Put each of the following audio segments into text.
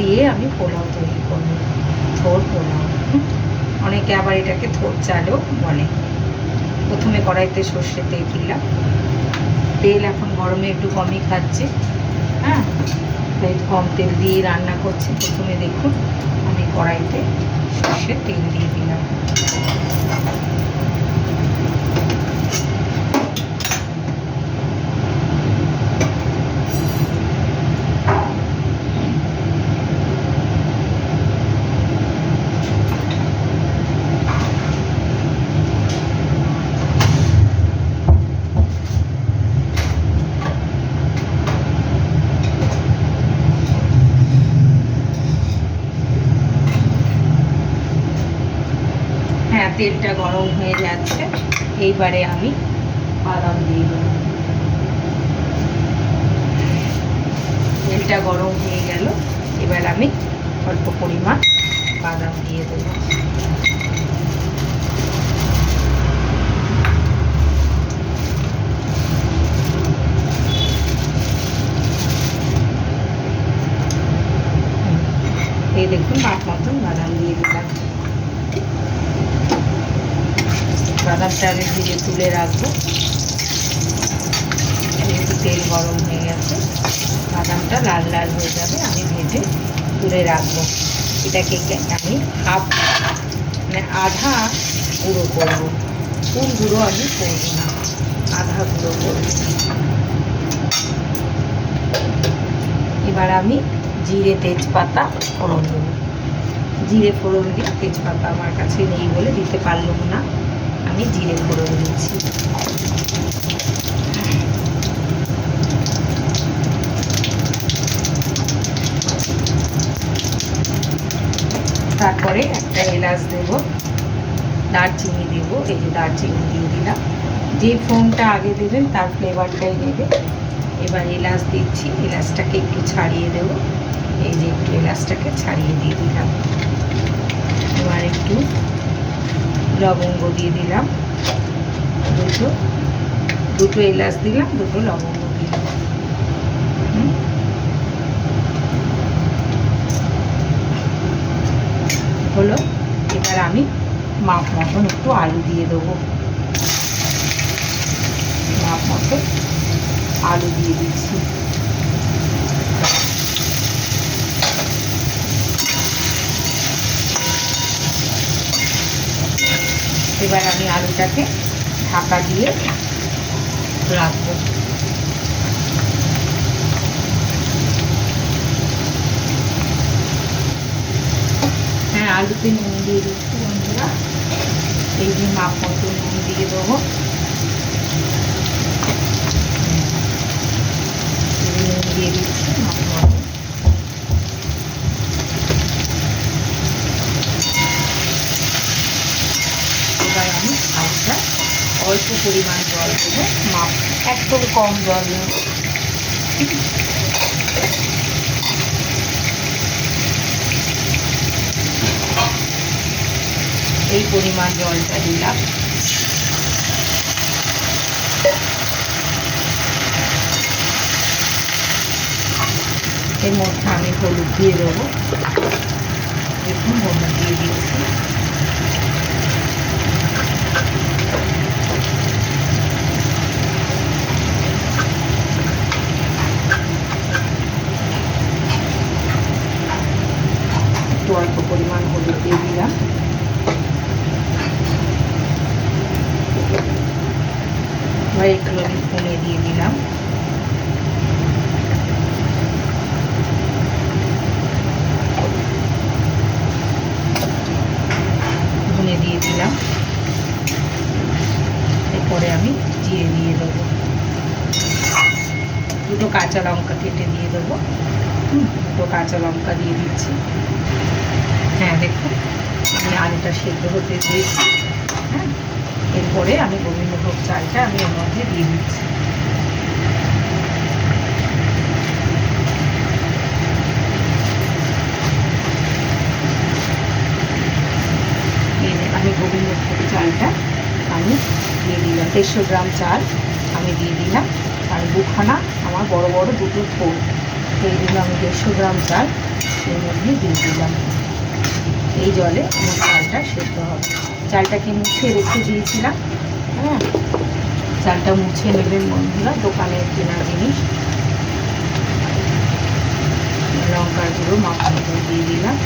দিয়ে আমি পোলাও তৈরি করব। থোর পোলাও। অনেকে আবার এটাকে থোর চালও বলে। প্রথমে কড়াইতে সর্ষে তেল দিলাম। তেল এখন গরমে একটু কমই খাচ্ছে হ্যাঁ? তাই কম তেল দিয়ে রান্না করছি। প্রথমে দেখুন, আমি কড়াইতে সর্ষের তেল দিয়ে দিলাম হ্যাঁ তেলটা গরম হয়ে যাচ্ছে, এইবারে আমি বাদাম দিয়ে দেবো। তেলটা গরম হয়ে গেল, এবার আমি অল্প পরিমাণ বাদাম দিয়ে দেবো। এই দেখুন মাপ মতন বাদাম দিয়ে দিলাম। বাদামটা আমি ভেজে তুলে রাখব। যেহেতু তেল গরম হয়ে গেছে। বাদামটা লাল লাল হয়ে যাবে, আমি ভেজে তুলে রাখব। এটাকে আমি হাফ মানে আধা গুঁড়ো করব। ফুল গুঁড়ো আমি করব না। আধা গুঁড়ো করব। এবার আমি জিরে তেজপাতা ফোড়ন দেবো। জিরে ফোড়ন দিয়ে তেজপাতা আমার কাছে নেই বলে দিতে পারলাম না। আমি জিরে ফোড়ন দিচ্ছি তারপরে একটা এলাচ দেব, দারচিনি দেব, এই যে দারচিনি দিয়ে দিলাম। যে ফোনটা আগে দেবেন, তার ফ্লেভারটাই নেবে এবার এলাচ দিচ্ছি, এলাচটাকে একটু ছাড়িয়ে দেব। এই যে একটু এলাচটাকে ছাড়িয়ে দিয়ে দিলাম। এবার একটু লবঙ্গ দিয়ে দিলাম। দুটো দুটো এলাচ দিলাম, দুটো লবঙ্গ দিলাম। হলো, এবার আমি মাপ মতন একটু আলু দিয়ে দেবো। মাপ মতন আলু দিয়ে দিচ্ছি। এবার আমি আলুটাকে ঢাকা দিয়ে রাখব। হ্যাঁ আলুতে নুন দিয়ে দিচ্ছি বন্ধুরা। এই যে মাপ মতো নুন দিয়ে দেবো। নুন দিয়ে দিচ্ছি, মাপ মতো এবার আমি আলুটা অল্প পরিমাণ জল দেবো। মাপ একদম কম জল দেবো। এই পরিমাণ জলটা দিলাম। এর মধ্যে আমি হলুদ দিয়ে দেবো। দেখুন, হলুদ দিয়ে দিয়েছি একটু অল্প পরিমাণ হলুদ দিয়ে দিলাম। এবার আমি ফোনে দিয়ে দিলাম। ধনে দিয়ে দিলাম। এরপরে আমি জিরে দিয়ে দেবো। দুটো কাঁচা লঙ্কা কেটে দিয়ে দেবো। দুটো কাঁচা লঙ্কা দিয়ে দিচ্ছি। হ্যাঁ দেখুন, আমি আলুটা সেদ্ধ হতে দিয়েছি। হ্যাঁ এরপরে আমি গোবিন্দভোগ চালটা আমি এর মধ্যে দিয়ে দিচ্ছি। আমি গোবিন্দভোগ চালটা আমি দিয়ে দিলাম। দেড়শো গ্রাম চাল আমি দিয়ে দিলাম। আর দুখানা আমার বড় বড় দুটো থোর এই দিলাম আমি দেড়শো গ্রাম চাল এর মধ্যে দিয়ে দিলাম। এই জলে আমার চালটা সেদ্ধ হবে। চালটাকে মুছে রেখে দিয়েছিলাম হ্যাঁ? চালটা মুছে নেবেন বন্ধুরা দোকানের কেনা জিনিস। লঙ্কার গুঁড়ো মাখানো দিয়ে দিলাম।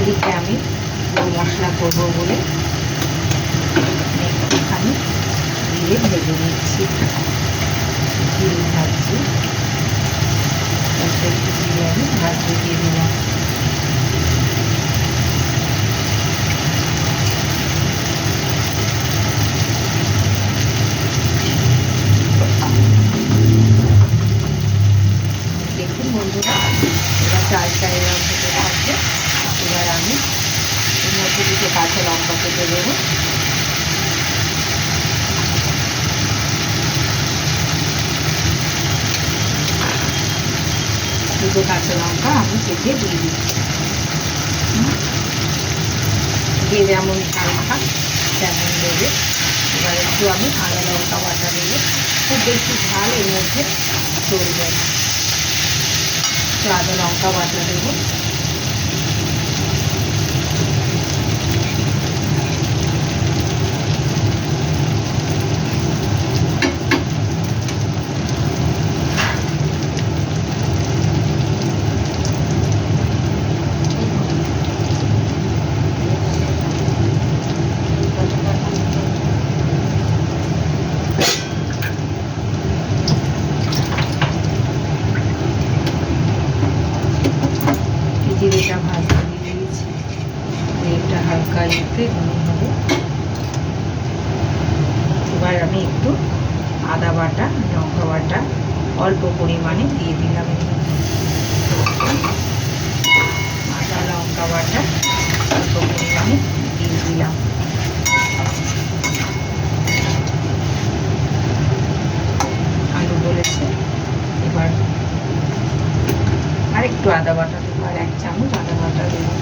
এদিকে আমি মশলা করব বলে দিয়ে ভেজে নিচ্ছি জিরে ভাজছি তারপরে একটু জিরে আমি ভাজতে দিয়ে দিলাম দেখুন বন্ধুরা এবার চালটা এরকম এবার আমি এর মধ্যে দুটো কেটে দেবো। দুটো কাঁচা লঙ্কা আমি কেটে দিয়ে দিচ্ছি। দিয়ে যেমন হালকা তেমন দেবে। এবার একটু আমি আদা লঙ্কা বাটা দেবো। খুব বেশি ঝাল এর মধ্যে চলবে না। একটু আদা লঙ্কা বাটা দেবো জিরেটা ভাজতে দিয়ে দিয়েছি জিরেটা হালকা ইতে মনে হবে এবার আমি একটু আদা বাটা লঙ্কা বাটা অল্প পরিমাণে দিয়ে দিলাম। আদা লঙ্কা বাটা অল্প পরিমাণে দিয়ে দিলাম আলু বলেছে এবার আর একটু আদা বাটা দেবো আর এক চামচ আদা বাটা দেবো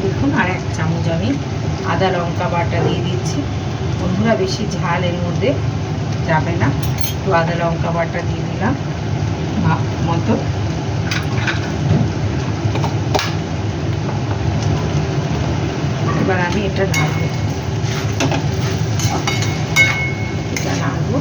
দেখুন আর এক চামচ আমি আদা লঙ্কা বাটা দিয়ে দিচ্ছি বন্ধুরা বেশি ঝাল এর মধ্যে যাবে না একটু আদা লঙ্কা বাটা দিয়ে দিলাম মাপ মতো এবার আমি এটা নাড়বো এটা নাড়বো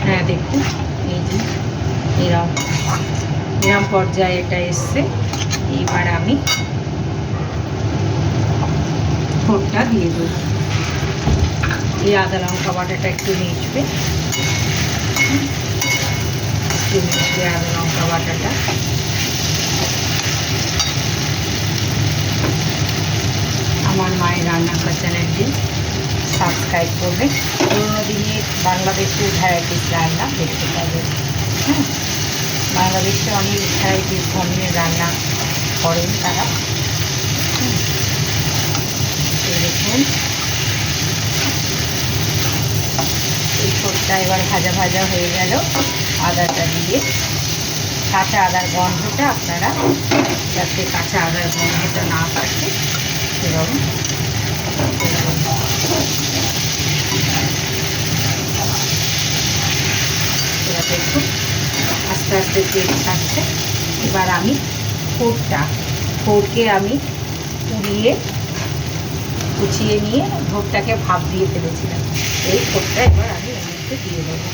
হ্যাঁ দেখুন এই যে এরম এরম পর্যায়ে এটা এসছে। এইবার আমি ফোড়টা দিয়ে দেবো। এই আদা লঙ্কা বাটাটা একটু মিশবে একটু মিশবে আদা লঙ্কা বাটাটা। আমার মায়ের রান্নাঘর চ্যানেলটি সাবস্ক্রাইব করবে। পুরোনো দিনের বাংলাদেশের ভ্যারাইটিস রান্না দেখতে পাবে। হ্যাঁ? বাংলাদেশে অনেক ভ্যারাইটিস ধরনের রান্না করেন তারা। দেখুন। এই ছোটটা এবার ভাজা ভাজা হয়ে গেল আদাটা দিয়ে। কাঁচা আদার গন্ধটা আপনারা যাতে কাঁচা আদার গন্ধটা না থাকে, সেরকম করবেন। এবার দেখুন আস্তে তেল ছাড়ছে এবার আমি ফোড়টা ফোড়কে আমি পুড়িয়ে কুচিয়ে নিয়ে ভোটটাকে ভাপ দিয়ে ফেলেছিলাম। এই ফোড়টা এবার আমি এর মধ্যে দিয়ে দেবো।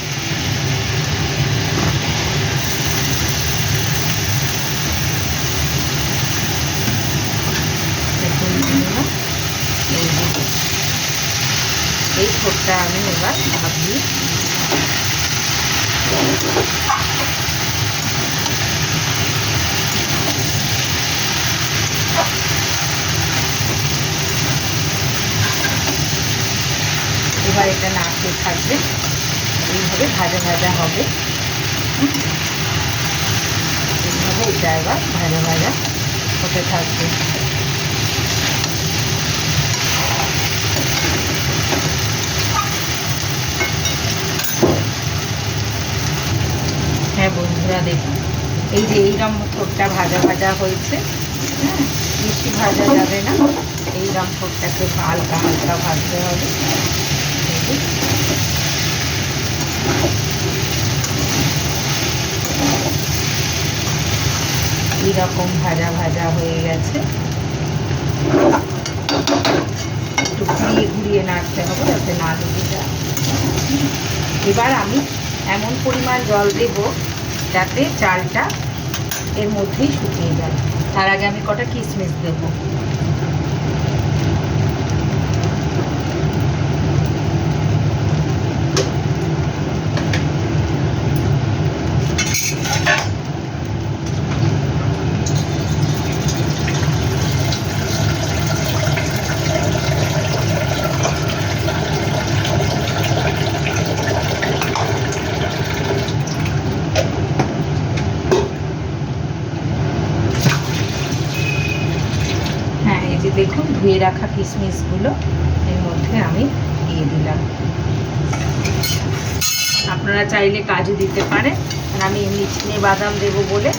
এই ফোড়টা আমি এবার ভাপ দিয়ে এটা নাড়তে থাকবে। এইভাবে ভাজা ভাজা হবে। এইভাবে এটা এবার ভাজা ভাজা হতে থাকবে। হ্যাঁ বন্ধুরা, দেখুন, এই যে এইরকম ঠোঁটটা ভাজা ভাজা হয়েছে হ্যাঁ বেশি ভাজা যাবে না। এইরকম ঠোঁটটাকে হালকা হালকা ভাজতে হবে। এই এইরকম ভাজা ভাজা হয়ে গেছে। একটু ঘুরিয়ে ঘুরিয়ে নাড়তে হবে যাতে না লেগে যায়। এবার আমি এমন পরিমাণ জল দেব যাতে চালটা এর মধ্যেই শুকিয়ে যায়। তার আগে আমি কটা কিশমিশ দেব হ্যাঁ এই যে দেখুন ধুয়ে রাখা কিশমিশগুলো এর মধ্যে আমি দিয়ে দিলাম। আপনারা চাইলে কাজু দিতে পারেন, আর আমি এমনি বাদাম দেবো বলে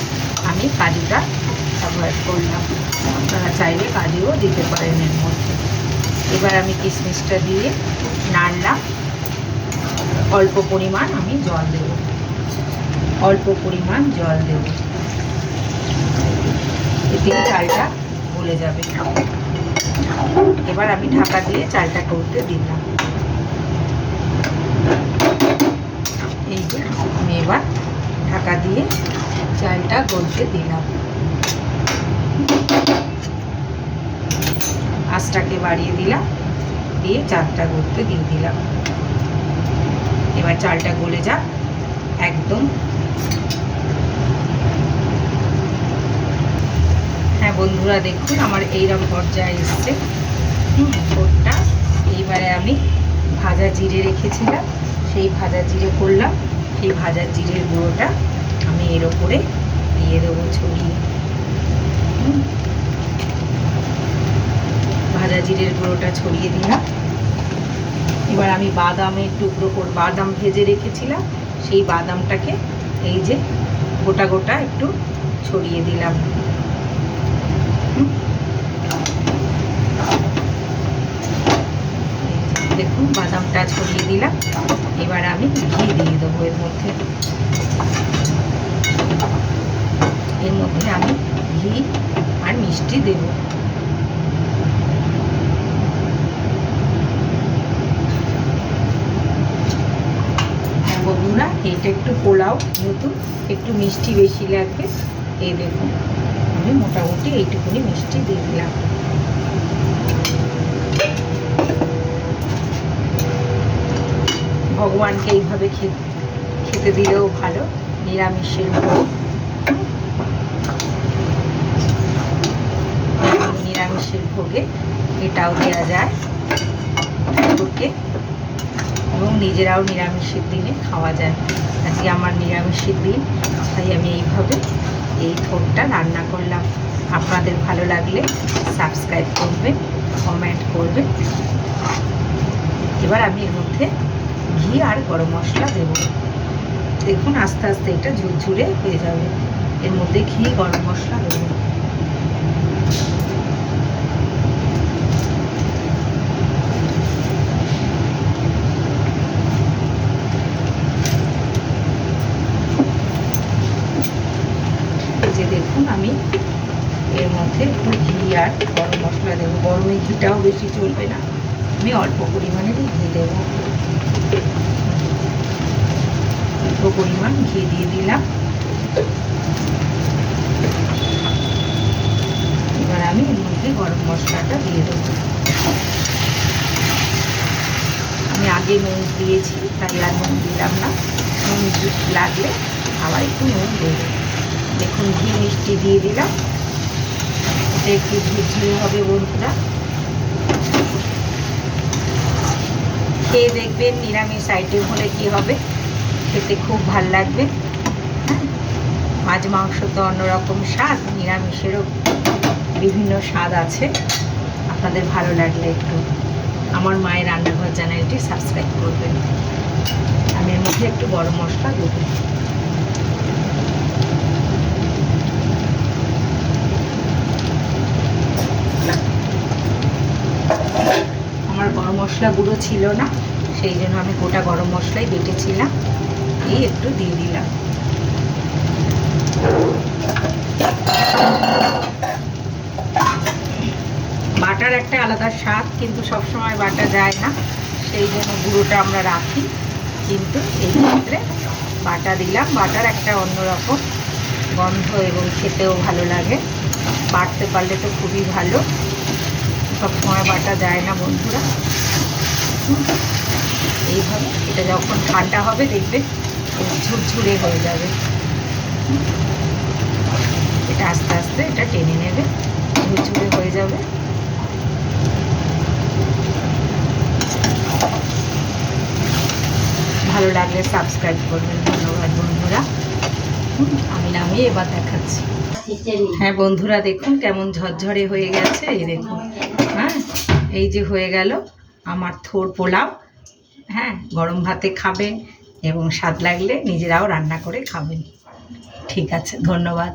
আমি কাজুটা অ্যাভয়েড করলাম। আপনারা চাইলে কাজুও দিতে পারেন এর মধ্যে। এবার আমি কিশমিশটা দিয়ে নাড়লাম। অল্প পরিমাণ আমি জল দেব। অল্প পরিমাণ জল দেব। এতে চালটা গলে যাবে। এবার আমি ঢাকা দিয়ে চালটা করতে দিলাম। এই যে আমি এবার ঢাকা দিয়ে চালটা গলতে দিলাম। আঁচটাকে বাড়িয়ে দিলাম, দিয়ে চালটা গলতে দিয়ে দিলাম। এবার চালটা গলে যাক, একদম বন্ধুরা দেখুন, আমার এইরকম পর্যায়ে এসছে। ঠোঁটটা এইবারে আমি ভাজা জিরে রেখেছিলাম, সেই ভাজা জিরে করলাম। সেই ভাজা জিরের গুঁড়োটা আমি এর ওপরে দিয়ে দেবো ছড়িয়ে। ভাজা জিরের গুঁড়োটা ছড়িয়ে দিলাম। এবার আমি বাদামের টুকরো করে, বাদাম ভেজে রেখেছিলাম। সেই বাদামটাকে এই যে গোটা গোটা একটু ছড়িয়ে দিলাম হুম। এই যে দেখুন বাদামটা ছড়িয়ে দিলাম এবার আমি ঘি দিয়ে দেবো এর মধ্যে। এর মধ্যে আমি ঘি আর মিষ্টি দেবো। বন্ধুরা, এটা একটু পোলাও, যেহেতু একটু মিষ্টি বেশি লাগবে, এই দেখুন, আমি মোটামুটি এইটুকুনি মিষ্টি দিয়ে দিলাম। ভগবানকে এইভাবে খেতে খেতে দিলেও ভালো নিরামিষের ভোগ নিরামিষের ভোগে এটাও দেওয়া যায় এবং নিজেরাও নিরামিষের দিনে খাওয়া যায়। আজকে আমার নিরামিষের দিন, তাই আমি এইভাবে এই থোরটা রান্না করলাম। আপনাদের ভালো লাগলে সাবস্ক্রাইব করবেন, কমেন্ট করবে এবার আমি এর মধ্যে ঘি আর গরম মশলা দেব। দেখুন, আস্তে আস্তে এটা ঝুরঝুরে হয়ে যাবে। এর মধ্যে ঘি, গরম মশলা দেবো দেখুন, আমি এর মধ্যে ঘি আর গরম মশলা দেবো। গরমে ঘিটাও বেশি চলবে না। আমি অল্প পরিমাণেরই ঘি দেবো অল্প পরিমাণ ঘি দিয়ে দিলাম। এবার আমি এর মধ্যে গরম মশলাটা দিয়ে দেবো। আমি আগে নুন দিয়েছি, তাই আর নুন দিলাম না। নুন লাগলে আবার একটু নুন দেবো। দেখুন, ঘি মিষ্টি দিয়ে দিলাম। এটা একটু ঝুরঝুরে হবে বন্ধুরা। খেয়ে দেখবেন, নিরামিষ আইটেম হলে কি হবে? খেতে খুব ভালো লাগবে। মাছ মাংস তো অন্যরকম স্বাদ, নিরামিষেরও বিভিন্ন স্বাদ আছে। আপনাদের ভালো লাগলে একটু আমার মায়ের রান্নাঘর চ্যানেলটি সাবস্ক্রাইব করবেন। আমি এর মধ্যে একটু গরম মশলা দেবো। আমার গরম মশলা গুঁড়ো ছিল না, সেই জন্য আমি গোটা গরম মশলাই বেটেছিলাম। এই একটু দিয়ে দিলাম। বাটার একটা আলাদা স্বাদ, কিন্তু সবসময় বাটা যায় না। সেই জন্য গুঁড়োটা আমরা রাখি। কিন্তু এই ক্ষেত্রে বাটা দিলাম। বাটার একটা অন্যরকম গন্ধ এবং খেতেও ভালো লাগে। বাটতে পারলে তো খুবই ভালো। সবসময় বাটা যায় না বন্ধুরা। এইভাবে এটা যখন ঠান্ডা হবে দেখবেন ঝুরঝুরে হয়ে যাবে। এটা আস্তে আস্তে এটা টেনে নেবে, ঝুরঝুরে হয়ে যাবে। ভালো লাগলে সাবস্ক্রাইব করবেন, ধন্যবাদ বন্ধুরা। আমি নামিয়ে এবার দেখাচ্ছি। হ্যাঁ বন্ধুরা, দেখুন কেমন ঝরঝরে হয়ে গেছে, এই দেখুন। হ্যাঁ এই যে হয়ে গেল আমার থোর পোলাও। হ্যাঁ গরম ভাতে খাবেন। এবং স্বাদ লাগলে নিজেরাও রান্না করে খাবেন। ঠিক আছে ধন্যবাদ।